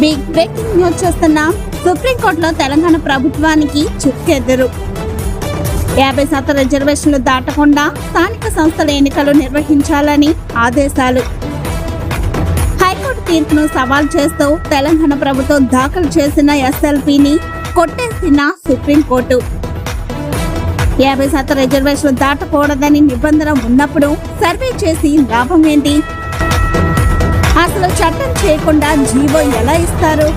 Big breaking news చూస్తున్న. సుప్రీంకోర్టులో తెలంగాణ ప్రభుత్వానికి చుక్కెదురు. యాభై శాతం రిజర్వేషన్లు దాటకుండా స్థానిక సంస్థల ఎన్నికలు నిర్వహించాలని ఆదేశాలు. హైకోర్టు తీర్పును సవాల్ చేస్తూ తెలంగాణ ప్రభుత్వం దాఖలు చేసిన ఎస్ఎల్పిని కొట్టేసిన సుప్రీంకోర్టు. యాభై శాతం రిజర్వేషన్లు దాటకూడదని నిబంధన ఉన్నప్పుడు సర్వే చేసి లాభం ఏంటి? చట్టం చేయకుండా జీవో ఎలా ఇస్తారు?